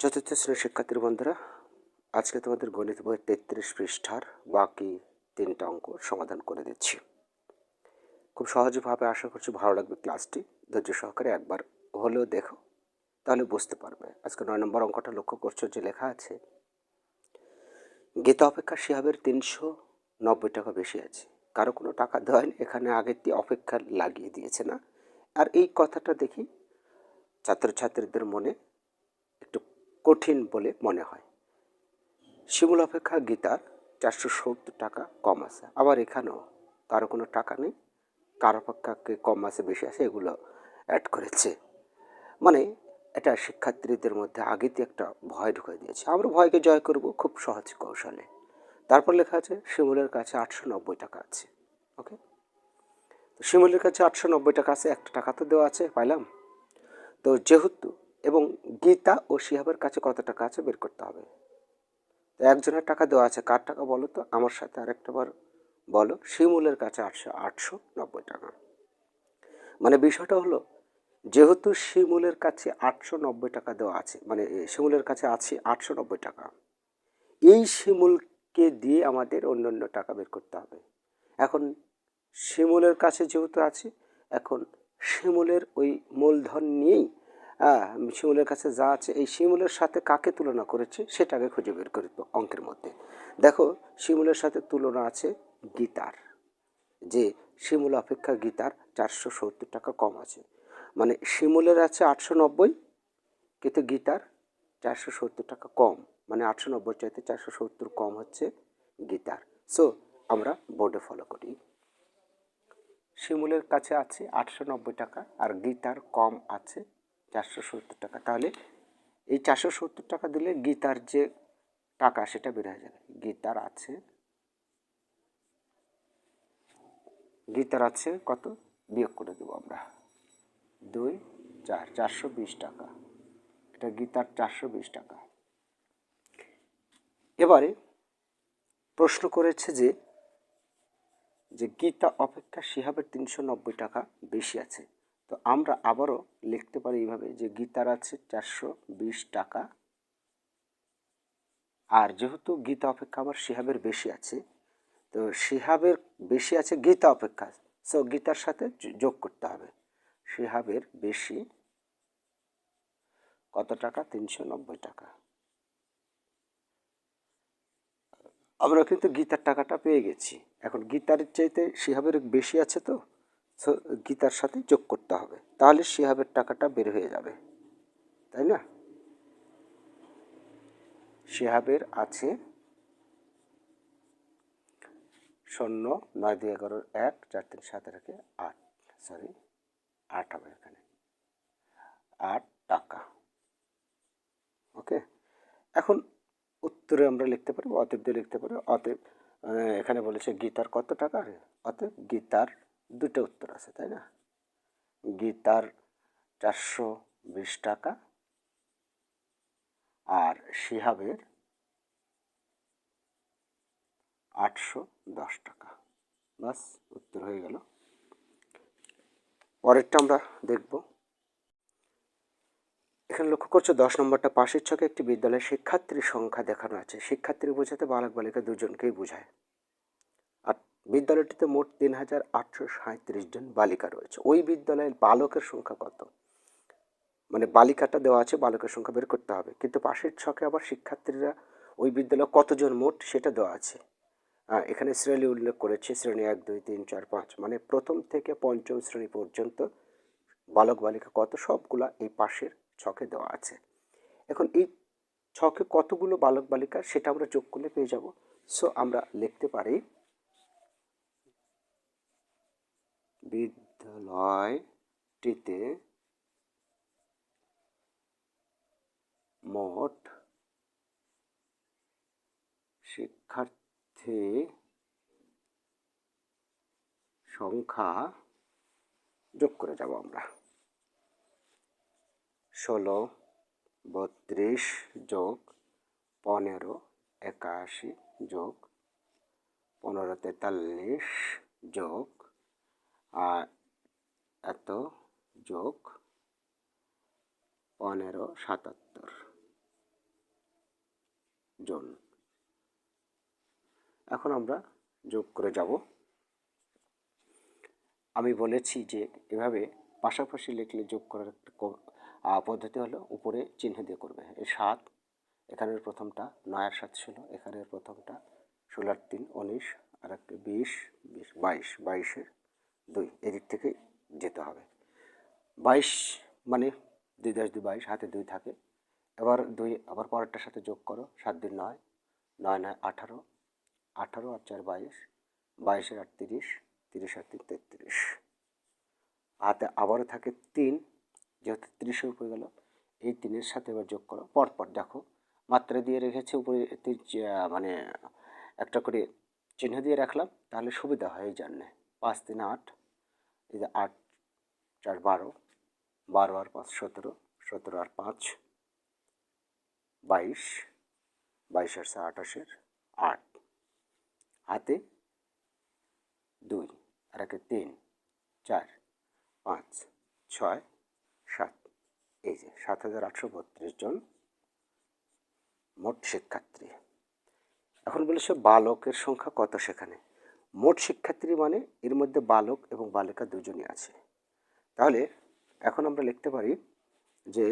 চতুর্থ শ্রেণির শিক্ষার্থীর বন্ধুরা, আজকে তোমাদের গণিত বইয়ের তেত্রিশ পৃষ্ঠার বাকি তিনটা অঙ্ক সমাধান করে দিচ্ছি। খুব সহজভাবে আশা করছি ভালো লাগবে ক্লাসটি। ধৈর্য সহকারে একবার হলেও দেখো, তাহলে বুঝতে পারবে। আজকে নয় নম্বর অঙ্কটা লক্ষ্য করছ যে লেখা আছে, গীতা অপেক্ষা শিহাবের তিনশো নব্বই টাকা বেশি আছে। কারও কোনো টাকা দেয়নি এখানে আগের দিয়ে অপেক্ষা লাগিয়ে দিয়েছে না। আর এই কথাটা দেখি ছাত্রছাত্রীদের মনে কঠিন বলে মনে হয়। শিমুল অপেক্ষা গীতার চারশো সত্তর টাকা কম আছে। আবার এখানেও কারও কোনো টাকা নেই, কার অপেক্ষাকে কম আছে, বেশি আছে, এগুলো অ্যাড করেছে। মানে এটা শিক্ষার্থীদের মধ্যে আগেতে একটা ভয় ঢুকে দিয়েছে। আমরা ভয়কে জয় করব খুব সহজ কৌশলে। তারপর লেখা আছে, শিমুলের কাছে আটশো নব্বই টাকা আছে। ওকে তো শিমুলের কাছে আটশো নব্বই টাকা আছে, একটা টাকা তো দেওয়া আছে, পাইলাম। তো যেহেতু এবং গীতা ও শিহাবের কাছে কত টাকা আছে বের করতে হবে। তো একজনের টাকা দেওয়া আছে, কার টাকা বলো তো? আমার সাথে আরেকটা বার বলো। শিমুলের কাছে আটশো আটশো নব্বই টাকা। মানে বিষয়টা হলো, যেহেতু শিমুলের কাছে আটশো নব্বই টাকা দেওয়া আছে মানে শিমুলের কাছে আছে আটশো নব্বই টাকা। এই শিমুলকে দিয়ে আমাদের অন্য অন্য টাকা বের করতে হবে। এখন শিমুলের কাছে যেহেতু আছে, এখন শিমুলের ওই মূলধন নিয়েই হ্যাঁ শিমুলের কাছে যা আছে, এই শিমুলের সাথে কাকে তুলনা করেছে সেটাকে খুঁজে বের করি অঙ্কের মধ্যে। দেখো, শিমুলের সাথে তুলনা আছে গীতার, যে শিমুল অপেক্ষা গীতার চারশো সত্তর টাকা কম আছে। মানে শিমুলের আছে আটশো নব্বই, কিন্তু গীতার চারশো সত্তর টাকা কম মানে আটশো নব্বই চাইতে চারশো সত্তর কম হচ্ছে গীতার। সো আমরা বোর্ডে ফলো করি। শিমুলের কাছে আছে আটশো নব্বই টাকা আর গীতার কম আছে চারশো সত্তর টাকা। তাহলে এই চারশো সত্তর টাকা দিলে গীতার যে টাকা, সেটা বের হয়ে যাবে। গীতার আছে গীতার আছে কত? বিয়োগ করে দেবো আমরা। দুই, চার, চারশো বিশ টাকা। এটা গীতার চারশো বিশ টাকা। এবারে প্রশ্ন করেছে যে যে গীতা অপেক্ষা শিহাবের তিনশো নব্বই টাকা বেশি আছে। তো আমরা আবারও লিখতে পারি এইভাবে যে গীতার আছে চারশো বিশ টাকা। আর যেহেতু গীতা অপেক্ষা আবার শিহাবের বেশি আছে, তো শিহাবের বেশি আছে গীতা অপেক্ষা। সো গীতার সাথে যোগ করতে হবে। শিহাবের বেশি কত টাকা? তিনশো নব্বই টাকা। আমরা কিন্তু গীতার টাকাটা পেয়ে গেছি। এখন গীতার চাইতে শিহাবের বেশি আছে তো? গীতার সাথে যোগ করতে হবে। তাহলে শিহাবের টাকাটা বের হয়ে যাবে। তাই না? শিহাবের আছে শূন্য, নয়, দুই, এগারো, এক, চার, তিন, সাত রেখে আট। সরি আট হবে এখানে। আট টাকা। ওকে? এখন উত্তরে আমরা লিখতে পারি, অতএব দিয়ে লিখতে পারি, অতএব এখানে বলেছে গীতার কত টাকা? অতএব গীতার দুটো উত্তর আছে, তাই না? গীতার চারশো বিশ টাকা আর শিহাবের আটশো দশ টাকা। বাস, উত্তর হয়ে গেল। পরেরটা আমরা দেখব। এখানে লক্ষ্য করছ, দশ নম্বরটা পাশের ছকে একটি বিদ্যালয়ের শিক্ষার্থীর সংখ্যা দেখানো আছে। শিক্ষার্থী বোঝাতে বালক বালিকা দুজনকেই বোঝায়। বিদ্যালয়টিতে মোট তিন হাজার আটশো সাঁত্রিশ জন বালিকা রয়েছে। ওই বিদ্যালয়ের বালকের সংখ্যা কত? মানে বালিকাটা দেওয়া আছে, বালকের সংখ্যা বের করতে হবে। কিন্তু পাশের ছকে আবার শিক্ষার্থীরা ওই বিদ্যালয়ে কতজন মোট সেটা দেওয়া আছে। এখানে শ্রেণি উল্লেখ করেছে, শ্রেণি এক, দুই, তিন, চার, পাঁচ। মানে প্রথম থেকে পঞ্চম শ্রেণি পর্যন্ত বালক, বালিকা কত, সবগুলা এই পাশের ছকে দেওয়া আছে। এখন এই ছকে কতগুলো বালক, বালিকা সেটা আমরা যোগ করলে পেয়ে যাব। সো আমরা লিখতে পারি বিদ্যালয়টিতে মোট শিক্ষার্থী সংখ্যা যোগ করে যাব আমরা। ষোলো, বত্রিশ যোগ পনেরো, একাশি যোগ পনেরো, তেতাল্লিশ যোগ আর এত যোগ পনেরো সাতাত্তর জন। এখন আমরা যোগ করে যাব। আমি বলেছি যে এভাবে পাশাপাশি লিখলে যোগ করার একটা পদ্ধতি হলো উপরে চিহ্ন দিয়ে করবে। এই সাত, এখানের প্রথমটা নয়ের সাত ছিল এখানের প্রথমটা ষোলোর তিন উনিশ, আর একটা বিশ বিশ, বাইশ, বাইশের দুই, এদিক থেকে যেতে হবে। বাইশ মানে দুই দশ দুই বাইশ, হাতে দুই থাকে। এবার দুই, আবার পরেরটার সাথে যোগ করো, সাত দিন নয় নয় নয় আঠারো আঠারো আর চার বাইশ, বাইশের আট তিরিশ তিরিশ আর তিন তেত্রিশ। হাতে আবারও থাকে তিন, যেহেতু তিরিশের উপরে গেল, এই তিনের সাথে এবার যোগ করো। পরপর দেখো, মাত্রা দিয়ে রেখেছে উপরে মানে একটা করে চিহ্ন দিয়ে রাখলাম, তাহলে সুবিধা হয় এই জন্যে। পাঁচ, তিন, আট এই যে আট, চার, বারো বারো আর পাঁচ, সতেরো সতেরো আর পাঁচ, বাইশ বাইশ আর আঠাশের আট। হাতে দুই, আর একে তিন, চার, পাঁচ, ছয়, সাত। এই যে সাত হাজার আটশো বত্রিশ জন মোট শিক্ষার্থী। এখন বলেছে বালকের সংখ্যা কত সেখানে? মোট শিক্ষার্থী মানে এর মধ্যে বালক এবং বালিকা দুজনই আছে। তাহলে এখন আমরা লিখতে পারি যে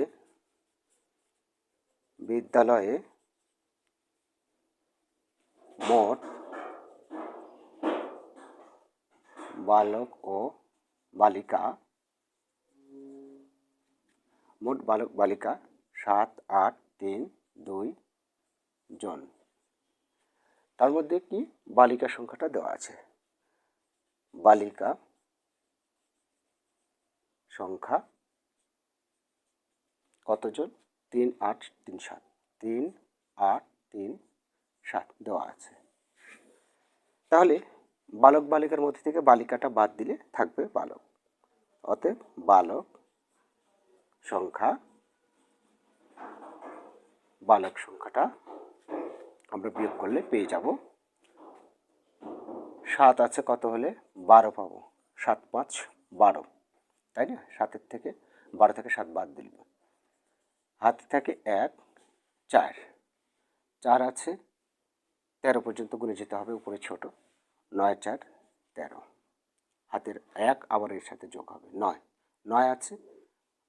বিদ্যালয়ে মোট বালক ও বালিকা মোট বালক বালিকা সাত, আট, তিন, দুই, জন। তার মধ্যে কি বালিকা সংখ্যাটা দেওয়া আছে। বালিকা সংখ্যা কতজন? তিন আট তিন সাত। তিন আট তিন সাত দেওয়া আছে। তাহলে বালক বালিকার মধ্যে থেকে বালিকাটা বাদ দিলে থাকবে বালক। অতএব বালক সংখ্যা, বালক সংখ্যাটা আমরা বিয়োগ করলে পেয়ে যাব। সাত আছে কত হলে? বারো পাবো। সাত পাঁচ বারো। তাই না? সাতের থেকে বারো থেকে সাত বাদ দিল। হাতে থাকে এক, চার। চার আছে, তেরো পর্যন্ত গুনে যেতে হবে, উপরে ছোট। নয়, চার, তেরো। হাতের এক আবার এর সাথে যোগ হবে। নয়। নয় আছে,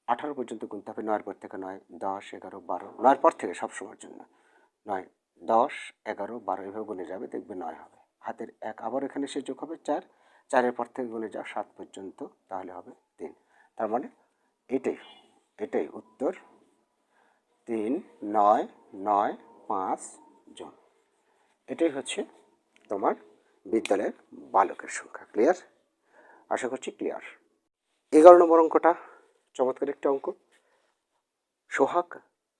আঠারো পর্যন্ত গুনতে হবে। নয়ের পর থেকে নয়, দশ, এগারো, বারো। নয়ের পর থেকে সব সময়ের জন্য। নয় দশ, এগারো, বারো এভাবে গুনে যাবে, দেখবে নয় হবে। হাতের এক আবার এখানে সে যোগ হবে চার, চারের পর থেকে গুনে যাও সাত পর্যন্ত, তাহলে হবে তিন। তার মানে এটাই এটাই উত্তর। তিন, নয় নয়, পাঁচ জন। এটাই হচ্ছে তোমার বিদ্যালয়ের বালকের সংখ্যা ক্লিয়ার আশা করছি ক্লিয়ার এগারো নম্বর অঙ্কটা, চমৎকার একটা অঙ্ক। সোহাগ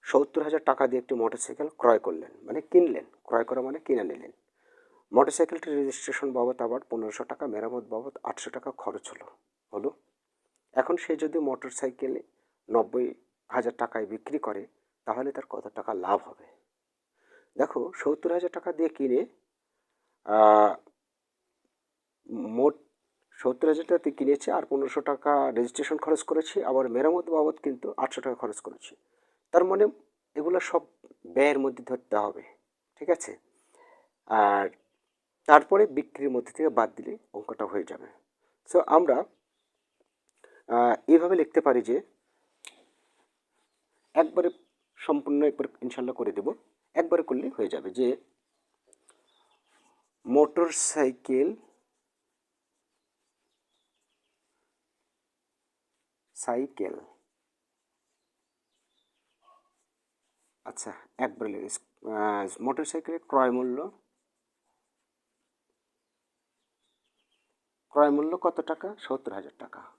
সত্তর হাজার টাকা দিয়ে একটি মোটরসাইকেল ক্রয় করলেন। মানে কিনলেন। ক্রয় করা মানে কিনে নিলেন। মোটরসাইকেলটির রেজিস্ট্রেশন বাবদ আবার পনেরোশো টাকা, মেরামত বাবদ আটশো টাকা খরচ হলো। হলো? এখন সে যদি মোটরসাইকেলে নব্বই হাজার টাকায় বিক্রি করে, তাহলে তার কত টাকা লাভ হবে? দেখো, সত্তর হাজার টাকা দিয়ে কিনে মোট সত্তর হাজার টাকা দিয়ে কিনেছে আর পনেরোশো টাকা রেজিস্ট্রেশন খরচ করেছি, আবার মেরামত বাবদ কিন্তু আটশো টাকা খরচ করেছি। তার মানে এগুলো সব ব্যয়ের মধ্যে ধরতে হবে, ঠিক আছে? আর তারপরে বিক্রির মধ্যে থেকে বাদ দিলে অঙ্কটা হয়ে যাবে। সো আমরা এইভাবে লিখতে পারি যে একবারে সম্পূর্ণ একবার ইনশাল্লাহ করে দেব। একবারে করলে হয়ে যাবে যে মোটর সাইকেল সাইকেল আচ্ছা একবারে লিখে মোটর সাইকেলের ক্রয় মূল্য? ক্রয় মূল্য কত টাকা? সত্তর হাজার টাকা।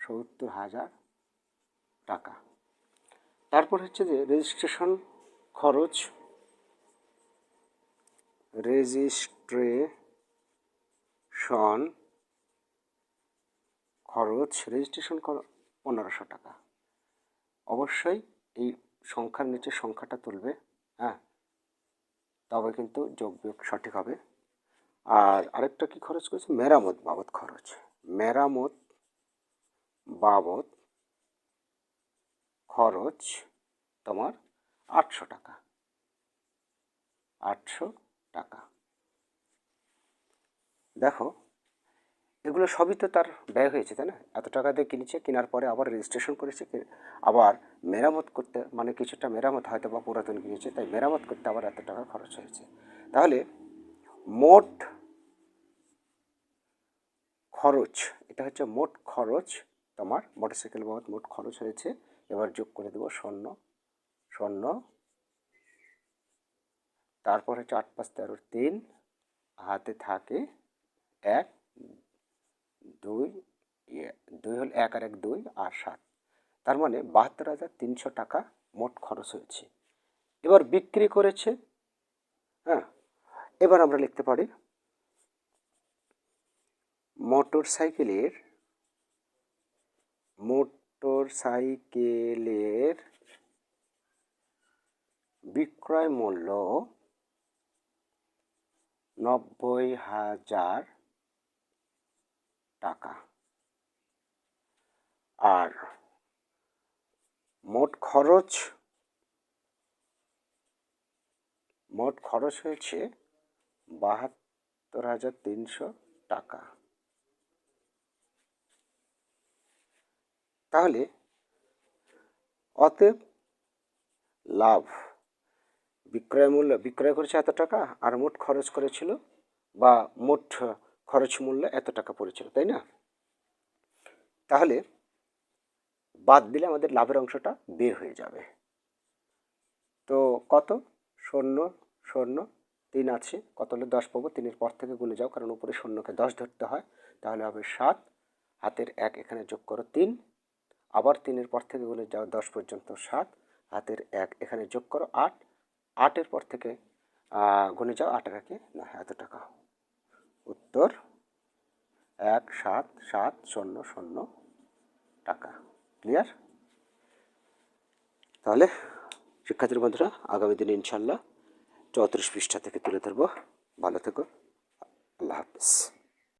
সত্তর হাজার টাকা। তারপর হচ্ছে যে রেজিস্ট্রেশন খরচ। রেজিস্ট্রেশন খরচ রেজিস্ট্রেশন পনেরোশো টাকা। অবশ্যই এই সংখ্যার নিচে সংখ্যাটা তুলবে হ্যাঁ? তবে কিন্তু যোগ বিয়োগ সঠিক হবে। আর আরেকটা কি খরচ করেছে? মেরামত বাবদ খরচ। মেরামত বাবদ খরচ তোমার আটশো টাকা। আটশো টাকা। দেখো এগুলো সবই তো তার ব্যয় হয়েছে, তাই না? এত টাকা দিয়ে কিনেছে, কেনার পরে আবার রেজিস্ট্রেশন করেছে আবার মেরামত করতে মানে কিছুটা মেরামত হয়তো বা পুরাতন কিনেছে, তাই মেরামত করতে আবার এত টাকা খরচ হয়েছে। তাহলে মোট খরচ, এটা হচ্ছে মোট খরচ তোমার মোটরসাইকেল বাবদ মোট খরচ হয়েছে, এবার যোগ করে দেবো শূন্য শূন্য তারপর হচ্ছে আট পাঁচ তেরো তিন, হাতে থাকে এক দুই দুই হল এক আর এক দুই আর সাত। তার মানে বাহাত্তর হাজার তিনশো টাকা মোট খরচ হয়েছে। এবার বিক্রি করেছে হ্যাঁ এবার আমরা লিখতে পারি মোটর সাইকেলের মোটর সাইকেলের বিক্রয় মূল্য নব্বই হাজার টাকা। আর মোট খরচ মোট খরচ হয়েছে বাহাত্তর হাজার তিনশো টাকা। তাহলে অতএব লাভ, বিক্রয় মূল্য, বিক্রয় করেছে এত টাকা, আর মোট খরচ করেছিল বা মোট খরচ মূল্য এত টাকা পড়েছিল, তাই না? তাহলে বাদ দিলে আমাদের লাভের অংশটা বের হয়ে যাবে। তো কত? শূন্য শূন্য, তিন আছে। কত হলে দশ পাবো? তিনের পর থেকে গুনে যাও, কারণ উপরে শূন্যকে দশ ধরতে হয়। তাহলে হবে সাত। হাতের এক এখানে যোগ করো তিন। আবার তিনের পর থেকে গুনে যাও দশ পর্যন্ত সাত। হাতের এক এখানে যোগ করো আট। আটের পর থেকে গুনে যাও আটের একে না, এত টাকা। উত্তর এক সাত সাত শূন্য শূন্য টাকা। ক্লিয়ার তাহলে শিক্ষার্থীর বন্ধুরা, আগামী দিনে ইনশাল্লাহ চৌত্রিশ পৃষ্ঠা থেকে তুলে ধরবো। ভালো থেকো। আল্লাহ হাফিজ।